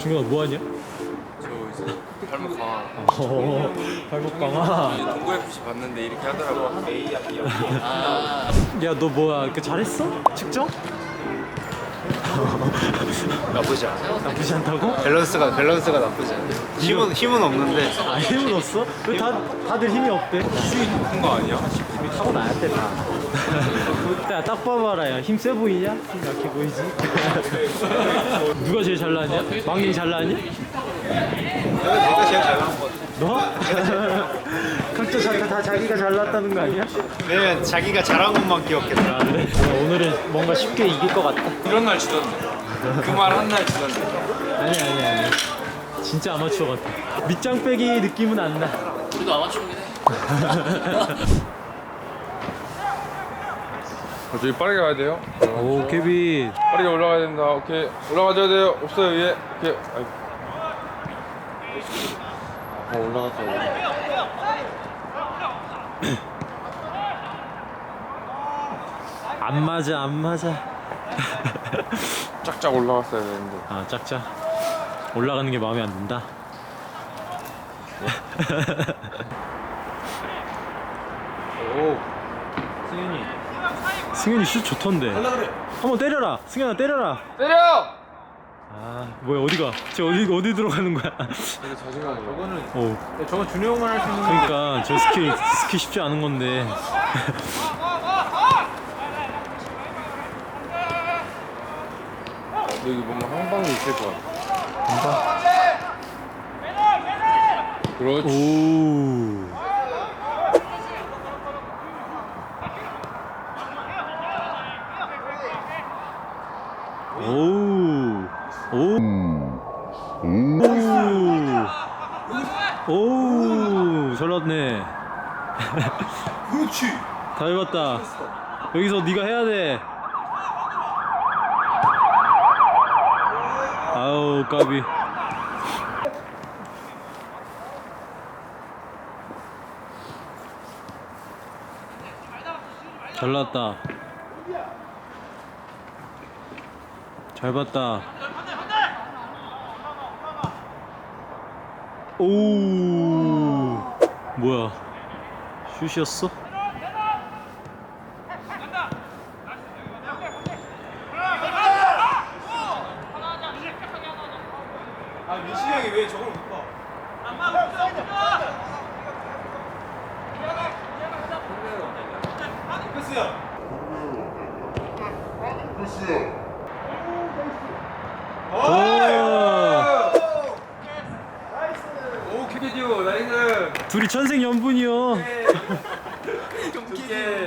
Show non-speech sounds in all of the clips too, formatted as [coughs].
중현아 뭐하냐? 저 이제 발목 강화 어, 발목 강화. 농구 FC 봤는데 이렇게 하더라고 A 앞 B 앞야너 뭐야? 그 잘했어? 측정? 나쁘지 않아. 나쁘지 않다고? 밸런스가 밸런스가 나쁘지 않아. 힘은 힘은 없는데 아 힘은 없어? 왜 다, 다들 힘이 없대? 높은 거 아니야? 타고 나야 돼 다. 야, 딱 봐봐라. 야, 힘 세 보이냐? 힘 약해 보이지? [laughs] 누가 제일 잘 나왔냐? 망ling 잘 나왔냐? 내가 제일 잘 나온 거 같아. 너? [laughs] 각자 자, 다 자기가 잘 나왔다는 거 아니야? 왜냐면 자기가 잘한 것만 기억했어. 아, 그래? 오늘은 뭔가 쉽게 이길 것 같다. 이런 날 지던데 그 말 한날 지던데 아니 아니 아니. 진짜 아마추어 같아. 밑장 빼기 느낌은 안 나. 우리도 아마추어긴 해. [laughs] 어, 저기 빠르게 가야 돼요 오 케빈. 빠르게 올라가야 된다 오케이 올라가줘야 돼요 없어요 위에 오케이 아이고. 어 올라갔다. [coughs] 안 맞아 안 맞아. [laughs] 쫙쫙 올라갔어야 되는데 아 짝짝. 올라가는 게 마음에 안 든다. [laughs] 오 승현이 승현이 슛 좋던데. 한번 때려라. 승현아 때려라. 때려! 아 뭐야 어디가? 쟤 어디 어디 들어가는 거야? 되게 자신감이 저거는 오 저건 준호 형만 할 수 있는 그러니까 저 스킬 스킬 쉽지 않은 건데. 여기 뭔가 한 방이 있을 것 같아 그렇지 오. 오. 오. 오. 오. 잘 났네. 그렇지. 다 해봤다. 여기서 네가 해야 돼. 아우 까비. 잘 났다. 잘 봤다. 오. 뭐야? 슛이었어? 아 민식이 형이 왜 저걸 못 봐? 패스야. 오! 나이스. 둘이 천생연분이요. [laughs] 좋게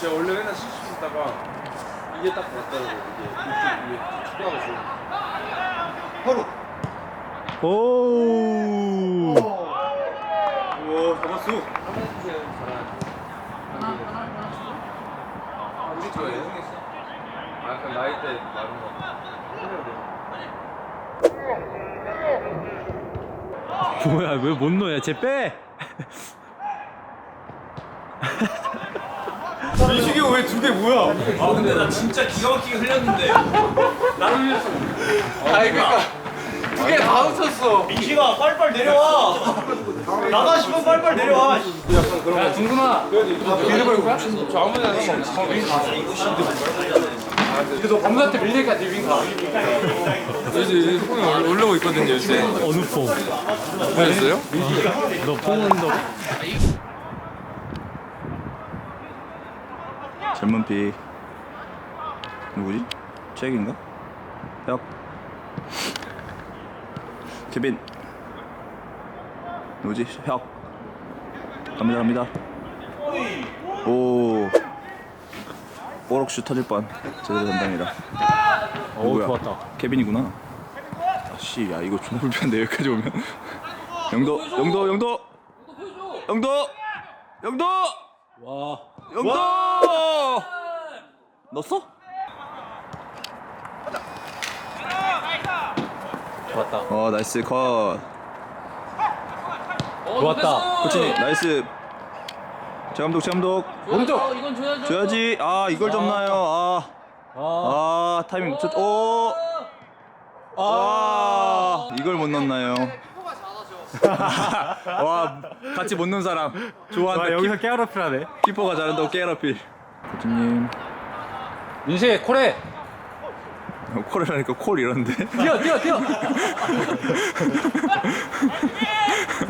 제가 원래 맨날 실수 했다가 이게 딱 맞더라고요 이게 이게 축구하고 좋은 바로. 오. 우와 잡았어. 우리 저 예능했어? 아 약간 나이 때 많은 거 뭐야 왜 못 넣어야 쟤 빼. [laughs] 왜두개 뭐야? 아 근데 나 진짜 기가 막히게 흘렸는데. 나를 위해서. 아니 그니까 두개다 놓쳤어 민식아 빨리빨리 내려와. 나가 싶으면 빨리빨리 내려와. 야 중근아. 빌려볼 거야? 저 아무나 이거 너 범사한테 밀리니까 니윙 가. 이제 폰이 올- 올라오고 있거든요 요새 어느 폼? 보셨어요? 너 폼은 너. 젊은 피 누구지? 잭인가? 혁 케빈 누구지? 혁 갑니다 갑니다 오 뽀록슛 터질 뻔 제대로 담당이다 오 누구야? 좋았다. 케빈이구나 아씨 야 이거 존나 불편한데 여기까지 오면 영도 영도 영도 영도 영도 와. 영도 넣었어? 좋았다. 어 나이스 컷. 어, 좋았다. 코치님. 나이스. 최감독 최감독. 줘야죠. 어, 이건 줘야죠. 줘야지. 아 이걸 접나요? 아, 아, 아. 타이밍 놓쳤 오! 아, 이걸 못 넣나요? [laughs] 와, 같이 못 넣은 사람 좋아한다. 와, 여기서 깨알어필하네. 키, 키퍼가 잘한다고 깨알어필. 코치님, 민시 코레. 콜이라니까 콜 이런데. 뛰어, 뛰어, 뛰어.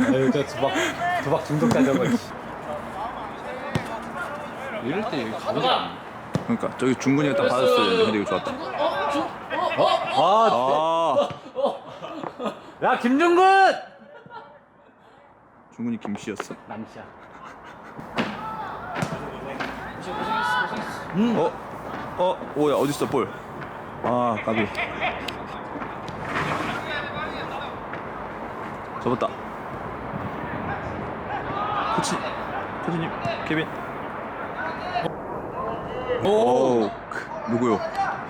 아유, 저 두박, 두박 중독자 저거. 이럴 때 여기 가보자. 그러니까 저기 중근이가 딱 되는데 근데 이거 좋았다. 어, 줘. 어, 아, 아, 야 김중근. 중근이 김씨였어? 남씨야. 어, 어, 오야 어디 있어 볼? 아, 가비. 접었다. 코치, 코치님, 케빈. 오, 크, 누구요?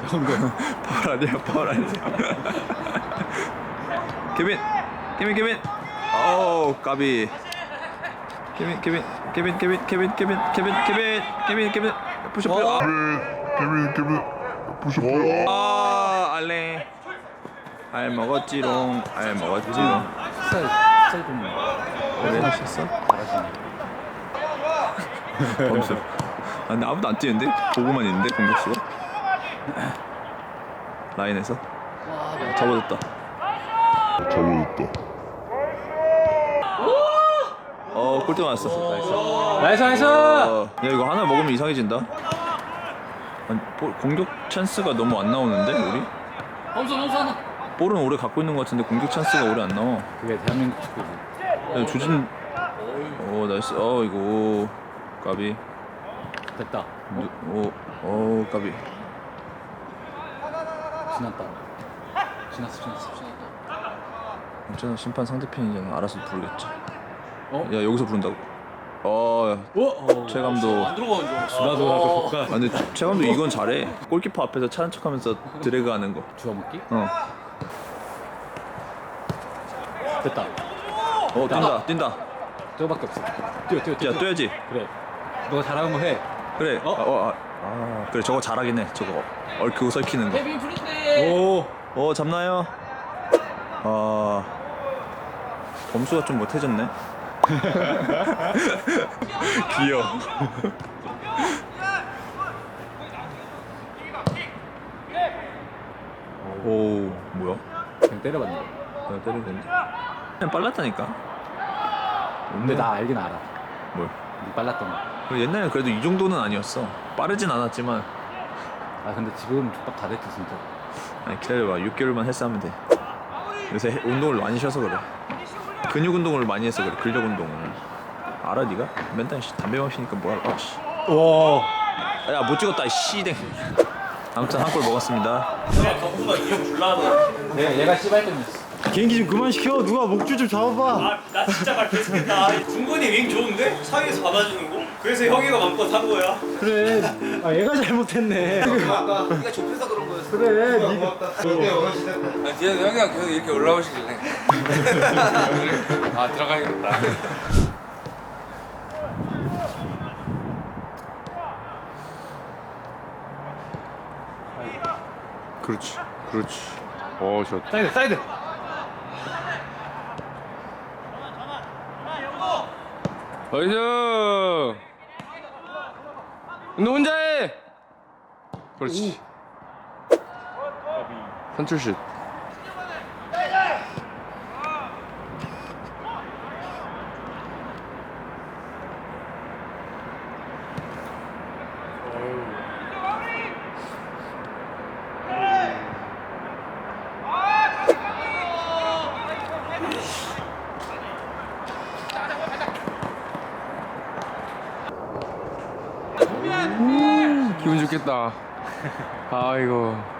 형근. [laughs] 파울 아니야, 파울 아니야. [laughs] 케빈, 케빈, 케빈. 오, 까비. 케빈, 케빈, 케빈, 케빈, 케빈, 케빈, 케빈, 케빈, 케빈, 케빈. 푸시. 아, Kevin, Kevin, push up. 아, 알레. 알 먹었지롱, 알 먹었지롱. 쌀, 쌀 좀. 왜 하셨어? 범수. 아, 근데 아무도 안 뛰는데? 보고만 있는데 공격수가? 라인에서? 접어졌다. 잡아줬다. 어, 골대 맞았어. 나이스, 나이스. 어, 야 이거 하나 먹으면 이상해진다. 아니, 볼- 공격 찬스가 너무 안 나오는데 우리? 범수, 범수 하나. 볼은 오래 갖고 있는 것 같은데 공격 찬스가 오래 안 나와. 그게 대한민국 축구지. 야, 조진. 오 나이스. 어 이거 까비. 됐다. 누- 오, 오 까비. 지났다. 지났어, 지났어. 괜찮아 심판 상대편이잖아. 알아서 부르겠지. 어? 야 여기서 부른다고. 어, 오, 어. 최 감독. 안 들어가는 줄 알았어. 나도 나도 볼까? 아 근데 최 감독 이건 잘해. 골키퍼 앞에서 차는 척하면서 드래그 하는 거. 주워 먹기? 어. 됐다. 어 뛴다 뛴다. 저거밖에 없어. 뛰어, 뛰어, 뛰어. 야 뛰어야지. 그래. 너가 잘하는 거 해. 그래. 어? 아, 어, 아, 아, 그래 저거 잘하긴 해. 저거 얽히고 설키는 거. 케빈 프린데. 오. 어 잡나요? 아 범수가 좀 못해졌네. [laughs] 귀여워. 오 뭐야? 그냥 때려봤네. 내가 때려도 되는데? 그냥 빨랐다니까. 근데 나 알긴 알아. 뭘? 니 빨랐던 거. 그리고 옛날에 그래도 이 정도는 아니었어. 빠르진 않았지만 아 근데 지금 족밥 다 됐지 진짜. 아니 기다려봐 6개월만 헬스하면 돼 요새 해- 운동을 많이 쉬어서 그래 근육 운동을 많이 해서 그래 근력 운동을 알아 네가? 맨날 씨, 담배 마시니까 뭐랄까 씨. 와. 야 못 찍었다 이 씨댕 아무튼 한 골 먹었습니다 경수가 이형 줄라는. 얘가 얘가 씨발tem이었어. 개인기 좀 그만 시켜. 누가 목줄 좀 잡아봐. 아, 나 진짜 말했겠다. 중근이 윙 좋은데? 사이에서 받아주는 거? 그래서 형이가 맘껏 한 거야. 그래. 아 얘가 잘못했네. 아까 네가 좁혀서 그런. 그래. 네가. 아, 뒤에서 형이랑 계속 이렇게 올라오시길래. 아 들어가야겠다. 그렇지, 그렇지. 어, 저 사이드 사이드. 어이스! 너 혼자 해! 그렇지 선출슛 기분 좋겠다. 아이고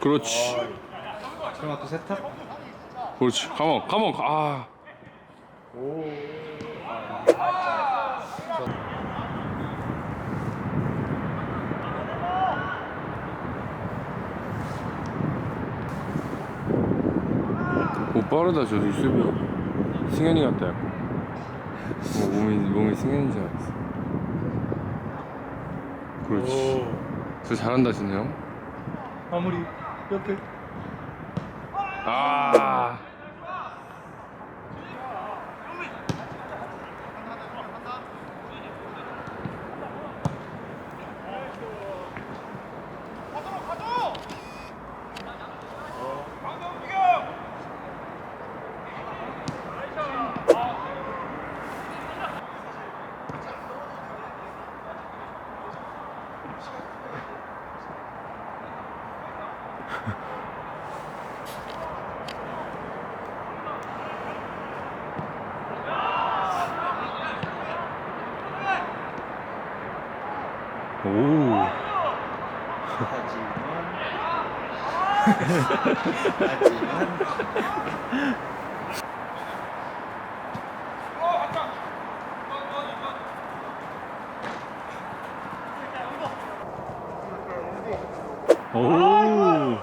그렇지. 설마 또 세탁? 그렇지. 가만, 가만, 아. 오 빠르다 저 유수비 승현이 같다 약간 어, 몸이 몸이 승현인 줄 알았어 그렇지 저 잘한다 진형 아무리. 옆에. 아 오. 오.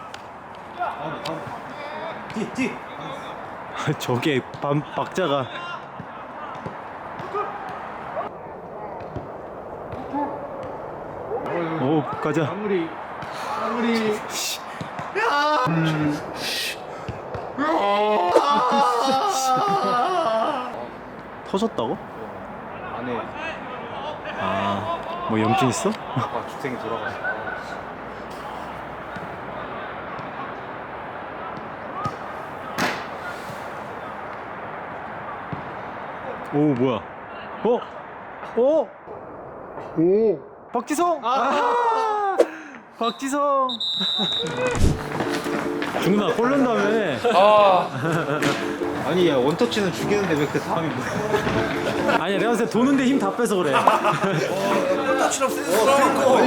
뒤뒤 [laughs] 저게 밤 박자가 오 가자 아무리 아무리 터졌다고? 안에 아 뭐 염증 있어? 아 주택이 돌아갔어. 오 뭐야 어? 어? 오 박지성. 아. 박지성. 중나 꼴른 다음에 아니 야 원터치는 죽이는데 왜 그 다음이 뭐야? 아니야 내가 봤을 때 도는데 힘 다 빼서 그래. 아니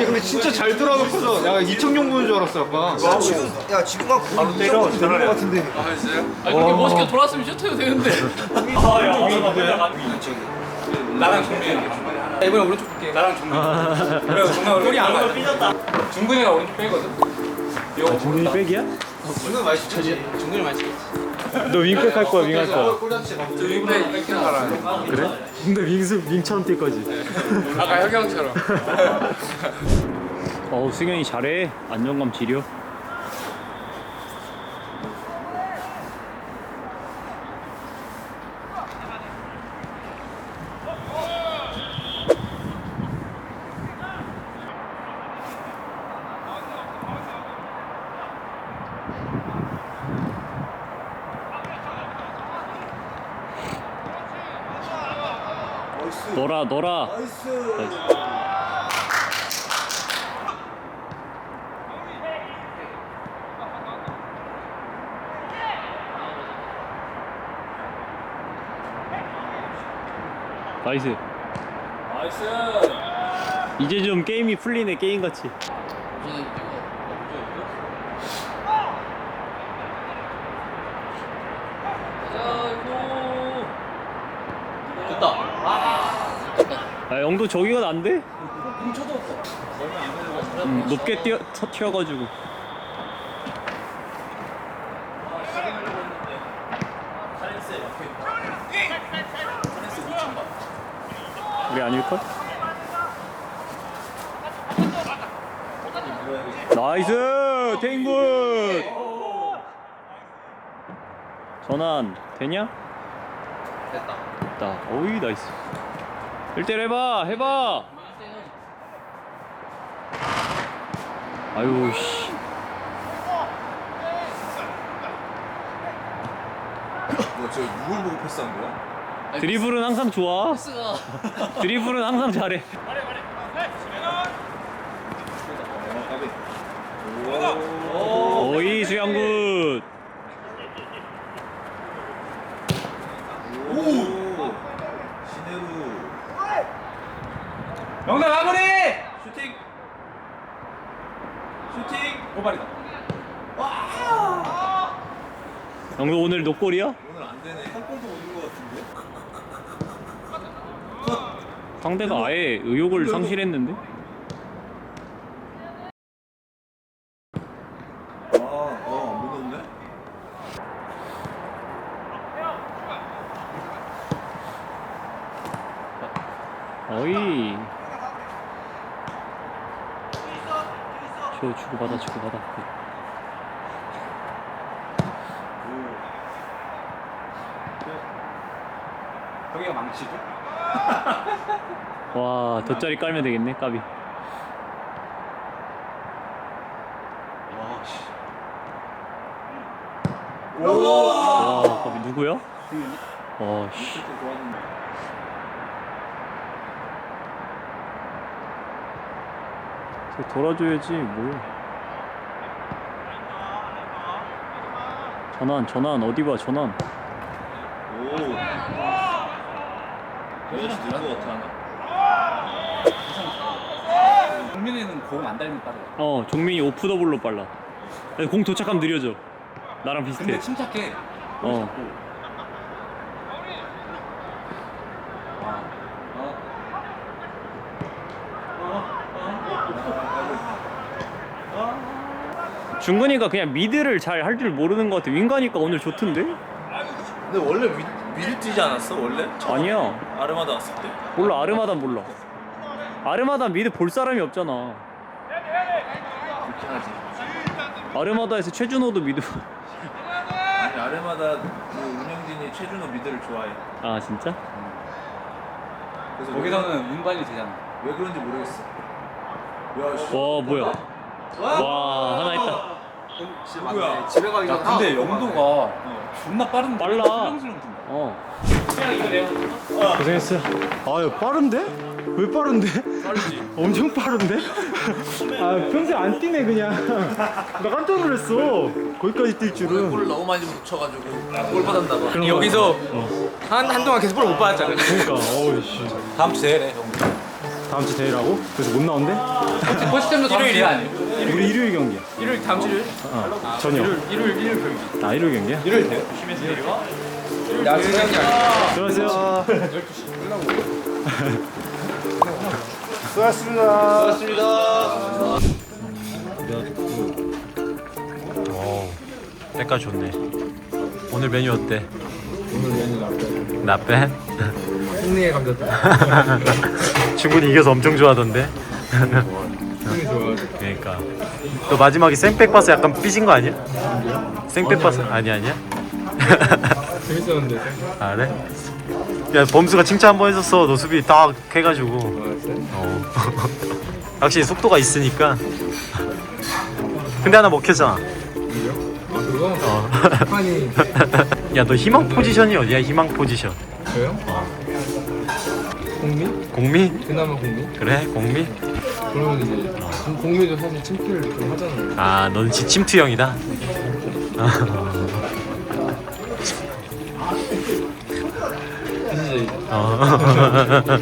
근데 진짜 잘 돌아갔어. 야 이청용 보는 줄 알았어 아까. 야 지금 야 지금 막 바로 때려 되는 것 같은데. 아 진짜요? 아 그렇게 멋있게 돌았으면 셔터도 되는데. 나랑 정민 이 이번에 오른쪽 볼게. 나랑 정민이 그래 정말 우리 안 가도 삐졌다 중근이가 오른쪽 빼거든. 아, 중근이 백이야? 중간 많이 치지. 중근이 많이 치겠지. 너 윙백 할 거야 윙 할 거야 저 윙백 이렇게 하라. 그래? 근데 윙스 윙처럼 뛸 거지 아까 혁영처럼. [laughs] 어우 승현이 잘해 안정감 지려 너라 너라 나이스. 나이스. 이제 좀 게임이 풀리네 게임 같이 아 영도 저기가 난데? 음, 높게 뛰어 터- 튀어가지고 우리 아닐걸? 나이스 테임굿 전환 되냐? 됐다 됐다 오이 나이스 1대1 해봐 해봐. 아유 씨. 뭐저 누굴 보고 패스한 거야? 드리블은 항상 좋아. [laughs] 드리블은 항상 잘해. 오이 수양굿 마무리 슈팅 슈팅 오발이다 영도 오늘 노골이야? 오늘 안 되네. 한 골도 못 넣은 것 같은데. 상대가 아예 의욕을 상실했는데? 아, 어, 못 넣었네. 어이. 저 주고받아 주고받아. 형이가 망치죠? 와 돗자리 깔면 되겠네 까비. 와 까비 누구야? 와 씨. 저 돌아줘야지 뭘. 전환 전환 어디 봐 전환. 오. 그래서 들은 것 같아 하나. 국민이는 공안 달면 빠르다. 어 종민이 오프 더블로 빨라. 공 도착하면 느려져. 나랑 비슷해. 근데 침착해. 어. 중근이가 그냥 미드를 잘 할 줄 모르는 것 같아. 윙가니까 오늘 좋던데? 근데 원래 미, 미리 뛰지 않았어 원래? 아니야. 아르마다 왔을 때. 몰라 아르마단 몰라. 아르마단 미드 볼 사람이 없잖아. 그렇긴 하지. 아르마다에서 최준호도 미드. 아니 아르마다 그 운영진이 최준호 미드를 좋아해. 아 진짜? 그래서 거기서는 운반이 되잖아. 왜, 왜 그런지 모르겠어. 야, 씨. 와 뭐야? 와 하나 있다. 누구야? 집에 가기 전에. 근데 영도가 존나 빠른데. 빨라. 뛴다. 어. 고생했어. 아유 빠른데? 왜 빠른데? 빠르지. [laughs] 엄청 빠른데? 아 평소에 안 뛰네 그냥. 나 깜짝 놀랐어. 거기까지 뛸 줄은. 골을 너무 많이 묻혀가지고 골 받았나 봐. 그런 거 여기서 어. 한, 한동안 계속 볼못 받았잖아 그러니까 어우 씨. 다음 주 대회네 다음 주 대회라고? 그래서 못 나온대? 포스템도 주에 아니에요? 우리 일요일 경기야. 일요일 다음 주 일요일? 어. 저녁. 일요일 일요일 경기 아 일요일 경기야? 일요일 대회? 야 세상이 아니야 들어가세요. 때가 좋네. 오늘 메뉴 어때? 오늘 메뉴 나빼. 승리에 감겼다. [laughs] 충분히 이겨서 엄청 좋아하던데. 그러니까. 너 마지막에 생백 봐서 약간 삐진 거 아니야? 생백 봐서 아니 아니야? 재밌었는데. 아 그래? 야 범수가 칭찬 한 번 해줬어. 너 수비 딱 해가지고. 알았어요? 어. [laughs] 확실히 속도가 있으니까. 근데 하나 먹혔잖아. 아 그거? 어. 판이 [laughs] 야 너 희망 포지션이 어디야? 희망 포지션. 저요? 공미? 공미? 그나마 공미? 그래 공미? 그러면 이제 공- 공미도 사실 침투를 좀 하잖아요. 아넌 지침투형이다. [laughs] 진짜 어.